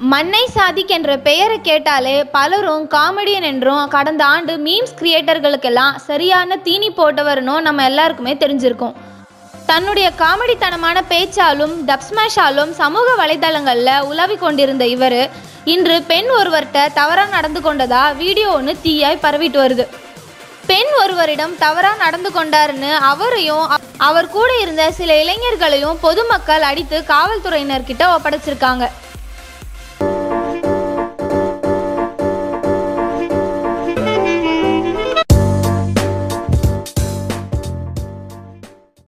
மன்னை சாதிக் என்ற பெயரை கேட்டாலே பலரும் காமெடியன் என்றும் கடந்த ஆண்டு மீம்ஸ் கிரியேட்டர்களுக்கெல்லாம் சரியான தீனி போட்டவர்னும் நம்ம எல்லாருக்குமே தெரிஞ்சிருக்கும். தன்னுடைய காமெடித்தனமான பேச்சாலும் டப்ஸ்மேஷாலும் சமூக வலைதளங்களில் உலவி கொண்டிருந்த இவர் இன்று பெண் ஒருவர்கிட்ட தவறாக நடந்து கொண்டதா வீடியோ ஒன்று தீயாய் பரவிட்டு வருது. பெண் ஒருவரிடம் தவறாக நடந்து கொண்டாருன்னு அவரையும் அவர் கூட இருந்த சில இளைஞர்களையும் பொதுமக்கள் அடித்து காவல்துறையினர்கிட்ட ஒப்படைச்சிருக்காங்க.